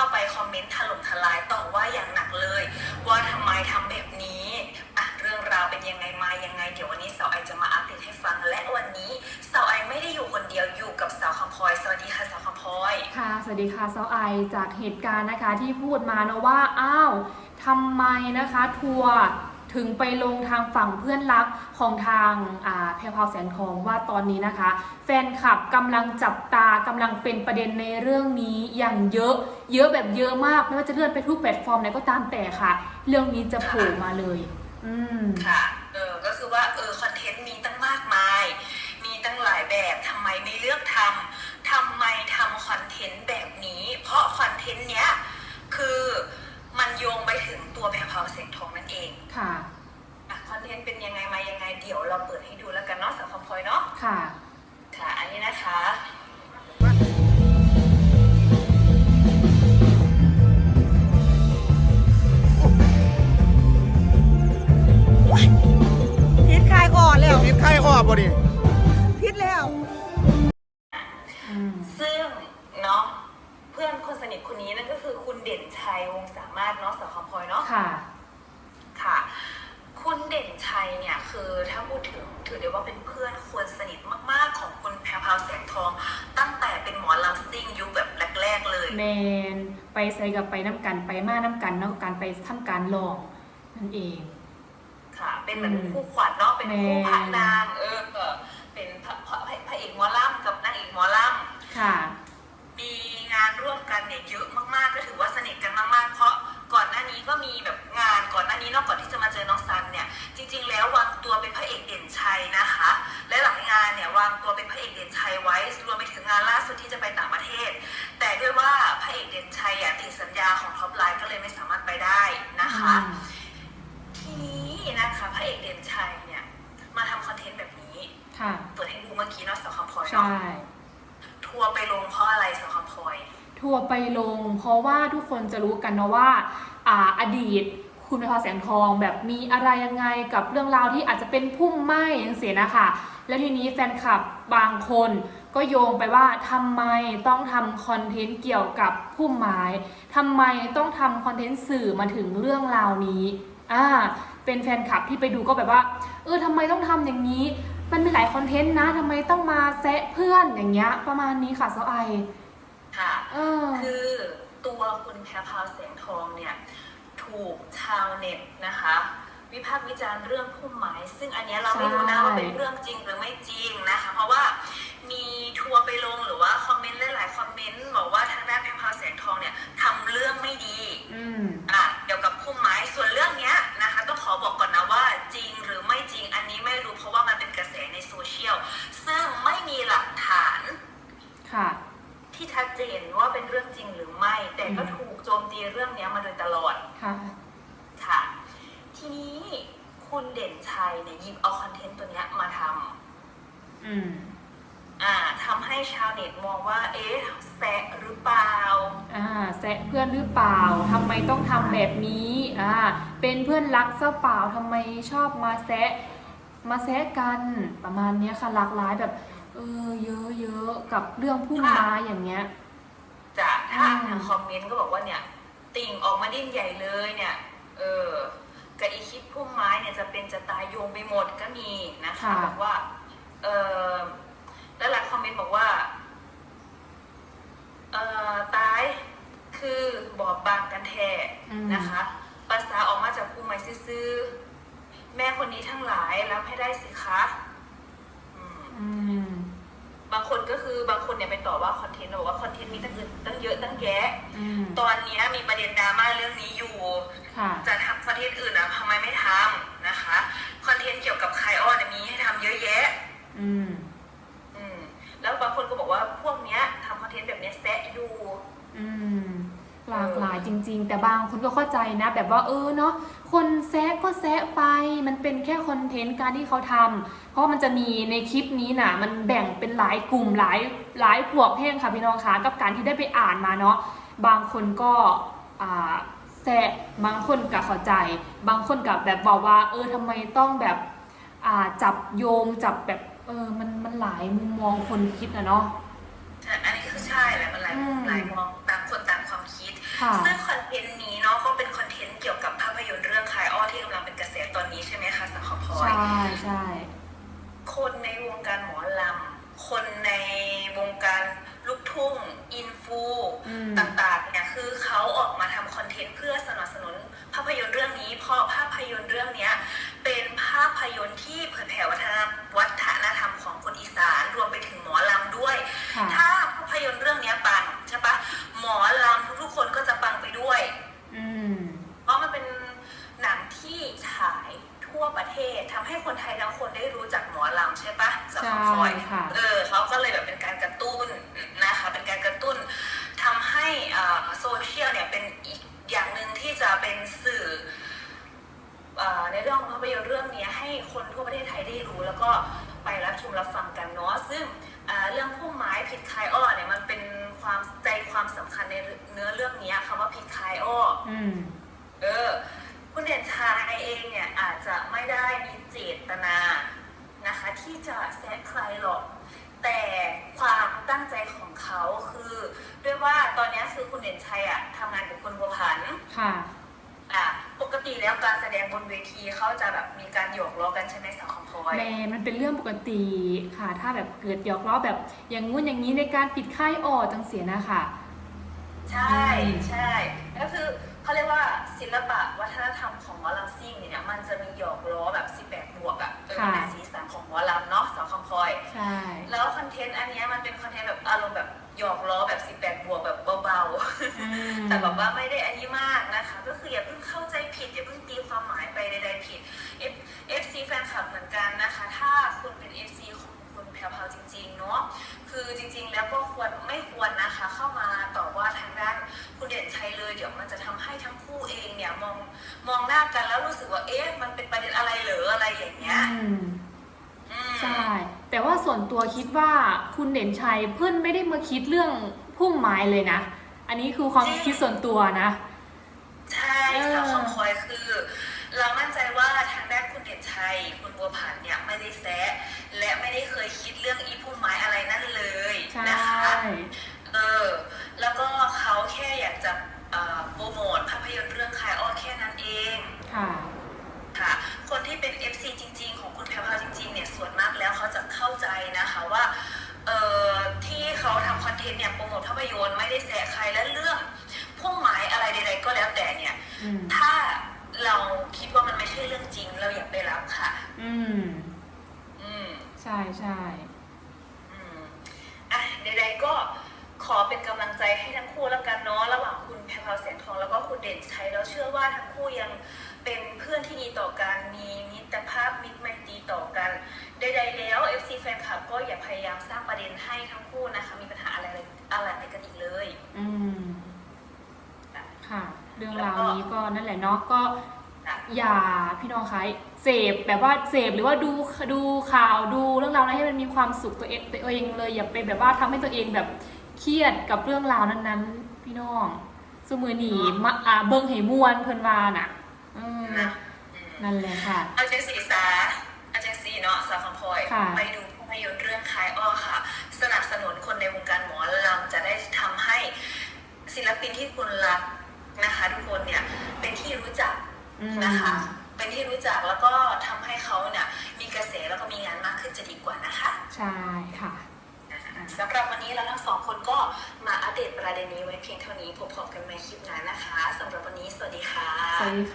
เข้าไปคอมเมนต์ถล่มทลายต่อว่าอย่างหนักเลย ว่าทำไมทำแบบนี้อะเรื่องราวเป็นยังไงมายังไง เดี๋ยววันนี้สาวไอจะมาอัปเดตให้ฟัง และวันนี้สาวไอไม่ได้อยู่คนเดียวอยู่กับสาวคำพลอยสวัสดีค่ะสาวคำพลอยค่ะ สวัสดีค่ะสาวไอจากเหตุการณ์นะคะที่พูดมาเนะว่าอ้าวทำไมนะคะทัวร์ ถึงไปลงทางฝั่งเพื่อนรักของทางแพรพราวแสงทองว่าตอนนี้นะคะ แฟนคลับกำลังจับตากำลังเป็นประเด็นในเรื่องนี้อย่างเยอะ เยอะแบบเยอะมากไม่ว่าจะเลื่อนไปทุกแพลตฟอร์มไหนก็ตามแต่ค่ะ เรื่องนี้จะโผล่มาเลย อืมค่ะเออก็คือว่าเออคอนเทนต์มีตั้งมากมาย มีตั้งหลายแบบทำไมไม่เลือกทำทำไมทำคอนเทนต์แบบนี้ เพราะคอนเทนต์เนี้ยคือ มันโยงไปถึงตัวแพรวพราวเสียงทองนั่นเองค่ะอะคอนเทนต์เป็นยังไงมายังไงเดี๋ยวเราเปิดให้ดูแล้วกันเนาะสังคมพลอยเนาะค่ะ ค่ะ อันนี้นะคะพิษคลายอ่อนแล้วนิดไข้ออกบ่ดิพิษแล้วอืมซึ่งเนาะเพื่อนคนสนิทคนนี้นั่นก็คือคุณ เด่นชัยวงศ์สามารถเนาะสังคมพลอยเนาะค่ะ ค่ะ คุณเด่นชัยเนี่ยคือถ้าพูดถึงถือได้ว่าเป็นเพื่อนคนสนิทมากๆของคุณแพรวพราวแสงทอง ตั้งแต่เป็นหมอลำซิ่งยุคแบบแรกๆเลยแมนไปใส่กับไปน้ำกันไปมาน้ำกันเนาะการไปทำการลองนั่นเอง ค่ะ เป็นแบบอืมคู่ขวัญเนาะเป็นคู่พระแม่นางเออเออเป็นพระพระพระเอกหมอลำกับนางเอกหมอลำค่ะ นะคะ ทีนี้นะคะพระเอกเด่นชัยเนี่ย มาทำคอนเทนต์แบบนี้ค่ะเปิดให้ดูเมื่อกี้เนาะสาวคำพลอยใช่เนาะทัวร์ไปลงเพราะอะไรสาวคำพลอย ทัวร์ไปลง เพราะว่าทุกคนจะรู้กันเนาะว่าอ่าอดีต คุณพาแสงทองแบบมีอะไรยังไงกับเรื่องราวที่อาจจะเป็นพุ่มไหม้ยังเสียนะคะแล้วทีนี้แฟนคลับบางคนก็โยงไปว่าทำไมต้องทำคอนเทนต์เกี่ยวกับพุ่มไม้ทำไมต้องทำคอนเทนต์สื่อมาถึงเรื่องราวนี้อ่าเป็นแฟนคลับที่ไปดูก็แบบว่าเออทำไมต้องทำอย่างนี้ มันมีหลายคอนเทนต์นะทำไมต้องมาแซะเพื่อนอย่างเงี้ยประมาณนี้ค่ะเซาไอค่ะเออคือตัวคุณแพรพราวแสงทองเนี่ย ถูกชาวเน็ตนะคะ วิพากษ์วิจารณ์เรื่องพุ่มไม้ซึ่งอันเนี้ยเราไม่รู้นะใช่ ว่าเป็นเรื่องจริงหรือไม่จริงนะคะ เพราะว่า ชัดเจนว่าเป็นเรื่องจริงหรือไม่ แต่ก็อืมถูกโจมตีเรื่องเนี้ยมาโดยตลอดค่ะค่ะ ทีนี้คุณเด่นชัยเนี่ยหยิบเอาคอนเทนต์ตัวเนี้ยมาทอืมำอ่าทำให้ชาวเน็ตมองว่า เอ๊ะแซะหรือเปล่าอ่าแซะเพื่อนหรือเปล่าทำไมต้องทำแบบนี้อ่าเป็นเพื่อนรักซะเปล่าทำไมชอบมาแซะมาแซะกันประมาณเนี้ยค่ะหลากหลายแบบ เออเยอะเยอะๆกับเรื่องพุ่มไม้อย่างเงี้ยจากถ้าอืมทางคอมเมนต์ก็บอกว่าเนี่ย ติ่งออกมาดิ้นใหญ่เลยเนี่ย เออกับอีคลิปพุ่มไม้เนี่ยจะเป็นจะตายโยงไปหมดก็มีนะคะค่ะบอกว่า เออแล้วหลายคอมเมนต์บอกว่า เอ่อตายคือบอบบางกันแท้อืมนะคะ ภาษาออกมาจากพุ่มไม้ซื่อๆแม่คนนี้ทั้งหลายรับให้ได้สิคะ อืมอืม บางคนก็คือบางคนเนี่ยไปต่อว่าคอนเทนต์บอกว่าคอนเทนต์มีตั้งเยอะตั้งเยอะตั้งแยะอืมตอนเนี้ยมีประเด็นดราม่าเรื่องนี้อยู่ ค่ะ จะทำคอนเทนต์อื่นอะทำไมไม่ทำนะคะคอนเทนต์เกี่ยวกับไคออนเนี่ยมีให้ทำเยอะแยะ อืม จริง ๆ แต่บางคนก็เข้าใจนะ แบบว่าเออเนาะคนแซะก็แซะไป มันเป็นแค่คอนเทนต์การที่เขาทำเพราะมันจะมีในคลิปนี้น่ะมันแบ่งเป็นหลายกลุ่มหลายหลายพวกเพลงค่ะพี่น้องคะกับการที่ได้ไปอ่านมาเนาะบางคนก็อ่าแซะบางคนก็เข้าใจ บางคนกับแบบบอกว่า เออทำไมต้องแบบอ่าจับโยงจับแบบเออมันมันหลายมุมมองคนคิดอะเนาะอันนี้คือายอืมหลายมองต่างคนต่ ซึ่งคอนเทนต์นี้เนาะก็เป็นคอนเทนต์เกี่ยวกับภาพยนตร์เรื่องคลายอ้อที่กำลังเป็นกระแสตอนนี้ใช่ไหมคะสังคมพลอใช่ยใช่ คนในวงการหมอลำ คนในวงการลูกทุ่ง อินฟู อืม ต่างๆเนี่ยคือเขาออกมาทำคอนเทนต์เพื่อสนับสนุนภาพยนตร์เรื่องนี้ เพราะภาพยนตร์เรื่องเนี้ยเป็นภาพยนตร์ที่เผยแผ่วัฒนวัฒนธรรมของคนอีสานรวมไปถึงหมอลำด้วย ค่ะ ถ้าภาพยนตร์เรื่องเนี้ยปังใช่ปะหมอลำทุกๆคนก็จะปังไปด้วย อืม เพราะมันเป็นหนังที่ฉาย ทั่วประเทศทำให้คนไทยทั้งคนได้รู้จักหมอลำใช่ปะสังคมคอยใช่ค่ะเออเขาก็เลยแบบเป็นการกระตุ้นนะคะเป็นการกระตุ้นทำให้อ่าโซเชียลเนี่ยเป็นอีกอย่างหนึ่งที่จะเป็นสื่ออ่าในเรื่องของภาพยนตร์เรื่องนี้ให้คนทั่วประเทศไทยได้รู้ แล้วก็ไปรับชมรับฟังกันเนาะซึ่งอ่าเรื่องพุ่มไม้ผิดคายอ้อเนี่ยมันเป็นความใจความสำคัญในเนื้อเรื่องนี้คำว่าผิดคายอ้ออืมเออคุณเด่นชายเองเนี่ยอาจจะไม่ได้มีเจตนานะคะ ที่จะแซะใครหรอก แต่ความตั้งใจของเขาคือด้วยว่าตอนนี้คือคุณเด่นชัยอะทำงานกับคุณบัวผันค่ะอะปกติแล้วการแสดงบนเวทีเขาจะแบบมีการหยอกล้อกันใช่ไหมสาวคำพลอยแมนมันเป็นเรื่องปกติค่ะ ถ้าแบบเกิดหยอกล้อแบบอย่างงู้นอย่างนี้ในการปิดค่ายออจังเสียนะค่ะใช่ใช่ก็คือเขาเรียกว่าศิลปะวัฒนธรรมของหมอลำซิ่งเนี่ยมันจะมีหยอกล้อแบบ18บวกอะ เออค่ะมันเป็นสีสันของหมอลำเนาะสาวคำพลอยใช่ แล้วคอนเทนต์อันเนี้ยมันเป็นคอนเทนต์แบบอารมณ์แบบหยอกล้อแบบ 18 บวกแบบเบาอืมๆแต่แบบว่าไม่ได้อันนี้มากนะคะ ก็คืออย่าเพิ่งเข้าใจผิดอย่าเพิ่งตีความหมายไปใดๆผิด F FC แฟนคลับเหมือนกันนะคะ ถ้าคุณเป็น FC ของคุณแพรวๆจริงๆเนาะ คือจริงๆแล้วก็ควรไม่ควรนะคะ เข้ามาต่อว่าทางด้านคุณเด่นชัยเลย เดี๋ยวมันจะทำให้ทั้งคู่เอง เนี่ยมองมองหน้ากันแล้วรู้สึกว่าเอ๊ะมันเป็นประเด็นอะไรเหรออะไรอย่างเงี้ยอืมอืมใช่ แต่ว่าส่วนตัวคิดว่าคุณเด่นชัยเพื่อนไม่ได้มาคิดเรื่องพุ่มไม้เลยนะ อันนี้คือความคิดส่วนตัวนะ ใช่เออสาวคำคอยคือ ใช่ใช่อืมอะใดๆก็ขอเป็นกำลังใจให้ทั้งคู่แล้วกันเนาะระหว่างคุณแพรวพาแสงทองแล้วก็คุณเด่นชัยแล้วเชื่อว่าทั้งคู่ยังเป็นเพื่อนที่ดีต่อกันมีมิตรภาพมิตรไมตรีต่อกันใดๆแล้ว FC แฟนคลับก็อย่าพยายามสร้างประเด็นให้ทั้งคู่นะคะ มีปัญหาอะไรอะไรกันอีกเลย อืมค่ะ เรื่องราวนี้ก็นั่นแหละเนาะก็ อะอย่าพี่น้องคะเสพแบบว่าเสพหรือว่าดูดูข่าวดูเรื่องราวนั้นให้มันมีความสุขตัวเองตัวเองเลยอย่าไปแบบว่าทำให้ตัวเองแบบเครียดกับเรื่องราวนั้นๆ พี่น้องสมือหนีมาอ่าเบิ่งให้มวนเพิ่นว่าน่ะอืมนะอืมนั่นแหละค่ะอาจารย์ศรีสาอาจารย์ศรีเนาะสาวคำพลอยค่ะไปดูภาพยนตร์เรื่องคลายอ้อค่ะ สนับสนุนคนในวงการหมอลำจะได้ทำให้ศิลปินที่คุณรักนะคะ ทุกคนเนี่ยเป็นที่รู้จัก อืม นะคะ เป็นที่รู้จักแล้วก็ทำให้เขาเนี่ยมีกระแสแล้วก็มีงานมากขึ้นจะดีกว่านะคะ ใช่ค่ะสำหรับวันนี้เราทั้งสองคนก็มาอัปเดตประเด็นนี้ไว้เพียงเท่านี้พบกันใหม่คลิปหน้านะคะสำหรับวันนี้สวัสดีค่ะสวัสดีค่ะ